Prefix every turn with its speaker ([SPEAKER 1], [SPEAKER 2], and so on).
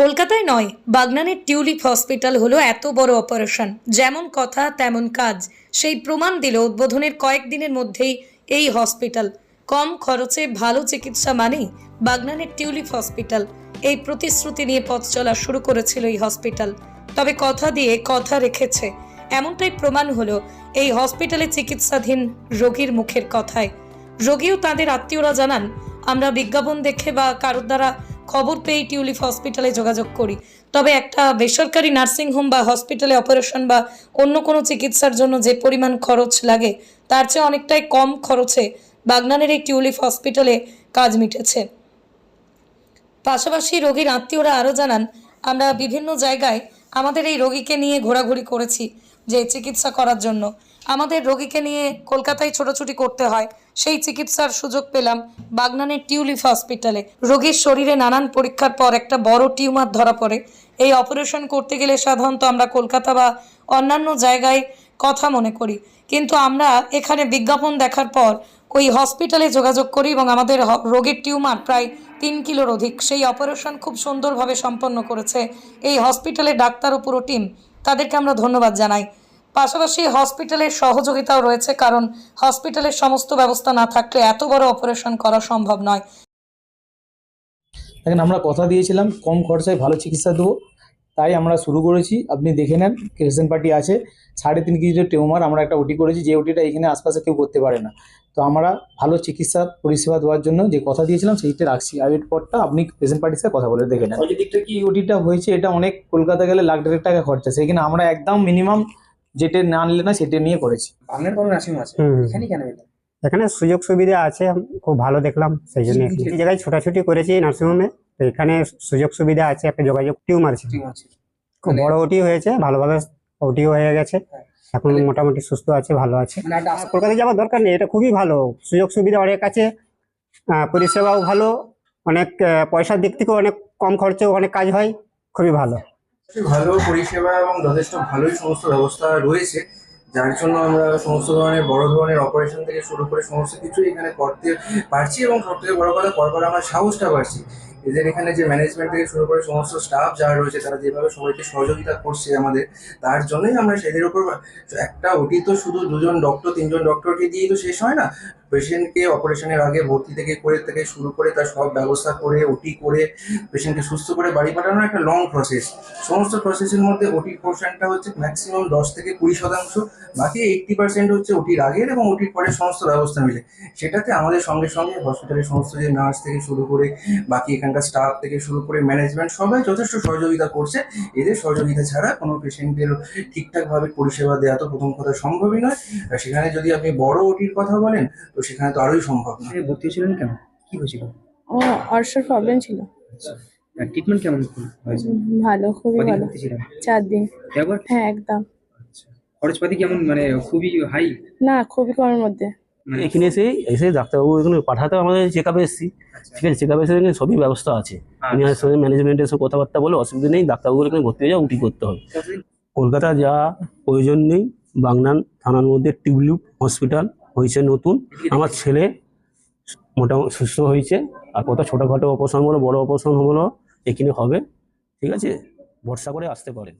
[SPEAKER 1] কলকাতায় নয়, বাগনানের tulip hospital হলো এত বড় অপারেশন। যেমন কথা, তেমন কাজ। সেই প্রমাণ দিল উদ্বোধনের কয়েকদিনের মধ্যেই এই হসপিটাল। কম খরচে ভালো চিকিৎসা মানেই বাগনানের টিউলিপ হসপিটাল। এই প্রতিশ্রুতি নিয়ে পথ চলা শুরু করেছিল এই হসপিটাল। তবে কথা দিয়ে কথা রেখেছে। এমনটাই প্রমাণ হলো এই হসপিটালে চিকিৎসাধীন রোগীর মুখের কথায়। রোগীও তাদের আত্মীয়রা জানান, আমরা বিজ্ঞাপন দেখে বা কারোর দ্বারা খবর পেয়ে টিউলিপ হসপিটালে যোগাযোগ করি। তবে একটা বেসরকারি নার্সিংহোম বা হসপিটালে অপারেশন বা অন্য কোনো চিকিৎসার জন্য যে পরিমাণ খরচ লাগে, তার চেয়ে অনেকটাই কম খরচে বাগনানের এই টিউলিপ হসপিটালে কাজ মিটেছে। পাশাপাশি রোগীর আত্মীয়রা আরও জানান, আমরা বিভিন্ন জায়গায় আমাদের এই রোগীকে নিয়ে ঘোরাঘুরি করেছি। যে চিকিৎসা করার জন্য। আমাদের রোগীকে নিয়ে কলকাতায় ছোটাছুটি করতে হয়। সেই চিকিৎসার সুযোগ পেলাম বাগনানের টিউলিপ হসপিটালে। রোগীর শরীরে নানান পরীক্ষার পর একটা বড় টিউমার ধরা পড়ে। এই অপারেশন করতে গেলে সাধারণত আমরা কলকাতা বা অন্যান্য জায়গায় কথা মনে করি। কিন্তু আমরা এখানে বিজ্ঞাপন দেখার পর ওই হসপিটালে যোগাযোগ করি এবং আমাদের রোগীর টিউমার প্রায় তিন কিলোর অধিক। সেই অপারেশন খুব সুন্দরভাবে সম্পন্ন করেছে। এই হসপিটালে ডাক্তার ও পুরো টিম। তাদেরকে আমরা ধন্যবাদ জানাই। পাশাপাশি হসপিটালের সহযোগিতাও রয়েছে কারণ হসপিটালের সমস্ত ব্যবস্থা না থাকলে এত বড় অপারেশন করা সম্ভব নয়।
[SPEAKER 2] দেখেন আমরা কথা দিয়েছিলাম কম খরচায় ভালো চিকিৎসা দেবো তাই আমরা শুরু করেছি। আপনি দেখে নেন রেশন পার্টি আছে সাড়ে তিন কেজির টিউমার আমরা একটা ওটি করেছি যে ওটিটা এখানে আশপাশে কেউ করতে পারে না। তো আমরা ভালো চিকিৎসা পরিষেবা দেওয়ার জন্য যে কথা দিয়েছিলাম সেইটা রাখছি। আর এরপরটা আপনি রেশন পার্টির সাথে কথা বলে দেখে নেন। দিকটা কি? ওটিটা হয়েছে এটা অনেক কলকাতা গেলে লাখ দেড়েক টাকা খরচা সেইখানে আমরা একদম মিনিমাম যেটা না আনলে না সেটা নিয়ে করেছি।
[SPEAKER 3] বাংলার কোনো নার্সিং আছে?
[SPEAKER 4] হুম।
[SPEAKER 3] এখানে কেন
[SPEAKER 4] এখানে সুযোগ সুবিধা আছে খুব ভালো দেখলাম সেই জন্য জায়গায় ছোটাছুটি করেছি নার্সিংহোমে। তো এখানে সুযোগ সুবিধা আছে একটা যোগাযোগ টিউমার
[SPEAKER 3] আছে।
[SPEAKER 4] খুব বড় ওটি হয়েছে ভালোভাবে ওটিও হয়ে গেছে।
[SPEAKER 3] হ্যাঁ।
[SPEAKER 4] এখন মোটামুটি সুস্থ আছে ভালো আছে।
[SPEAKER 3] মানে
[SPEAKER 4] কলকাতায় যাওয়ার দরকার নেই এটা খুবই ভালো। সুযোগ সুবিধা অনেক আছে পরিষেবাও ভালো অনেক পয়সার দিক থেকেও অনেক কম খরচেও অনেক কাজ হয় খুবই ভালো।
[SPEAKER 5] ভালো পরিষেবা এবং যথেষ্ট ভালোই সমস্ত ব্যবস্থা রয়েছে, যার জন্য আমরা সমস্ত ধরনের বড় ধরনের অপারেশন থেকে শুরু করে সমস্ত কিছু এখানে করতে পারছি এবং সব থেকে বড় কথা, করবার আমরা সাহসটা পাচ্ছি। এদের এখানে যে ম্যানেজমেন্ট থেকে শুরু করে সমস্ত স্টাফ যারা রয়েছে, তারা যেভাবে সবাইকে সহযোগিতা করছে আমাদের, তার জন্যই আমরা সেদের উপর একটা ওটি তো শুধু দুজন ডক্টর তিনজন ডক্টরকে দিয়েই তো শেষ হয় না। পেশেন্টকে অপারেশনের আগে ভর্তি থেকে, করে থেকে শুরু করে তার সব ব্যবস্থা করে ওটি করে পেশেন্টকে সুস্থ করে বাড়ি পাঠানোর একটা লং প্রসেস সমস্ত প্রসেসের মধ্যে ওটির পোর্শনটা হচ্ছে ম্যাক্সিমাম দশ থেকে কুড়ি শতাংশ, বাকি এইটটি পার্সেন্ট হচ্ছে ওটির আগের এবং ওটির পরে সমস্ত ব্যবস্থা মিলে সেটাতে আমাদের সঙ্গে সঙ্গে হসপিটালের সমস্ত যে নার্স থেকে শুরু করে বাকি এখানকার স্টাফ থেকে শুরু করে ম্যানেজমেন্ট সবাই যথেষ্ট সহযোগিতা করছে। এদের সহযোগিতা ছাড়া কোনো পেশেন্টের ঠিকঠাকভাবে পরিষেবা দেওয়া তো প্রথম কথা সম্ভবই নয়। আর সেখানে যদি আপনি বড় ওটির কথা বলেন তো সেখানে তো আরোই সম্ভব না
[SPEAKER 3] ভর্তি ছিলেন কেন? কি হয়েছিল?
[SPEAKER 6] ও অর্শর প্রবলেম ছিল।
[SPEAKER 3] ট্রিটমেন্ট কেমন হয়েছে
[SPEAKER 6] ভালো খুবই ভালো। চার দিন। হ্যাঁ একদম।
[SPEAKER 3] আচ্ছা। খরচপাতি কেমন? মানে খুবই হাই
[SPEAKER 6] না খুবই কমের মধ্যে।
[SPEAKER 7] এখানে এসে এসে ডাক্তারবাবু এখানে পাঠাতে আমাদের চেক আপে এসেছি।
[SPEAKER 3] আচ্ছা।
[SPEAKER 7] ঠিক আছে চেক আপে এসে এখানে সবই ব্যবস্থা আছে। আমি। সঙ্গে ম্যানেজমেন্টের সঙ্গে কথাবার্তা বলে অসুবিধা নেই ডাক্তারবাবু এখানে ভর্তি হয়ে যাও উটি করতে হবে। কলকাতা যা প্রয়োজন নেই বাগনান থানার মধ্যে টিউলিপ হসপিটাল হয়েছে নতুন। আমার ছেলে মোটামুটি সুস্থ হয়েছে আর কোথাও ছোটোখাটো অপারেশন বলো বড় অপারেশন হলো এখানে হবে ঠিক আছে? ভরসা করে আসতে পারেন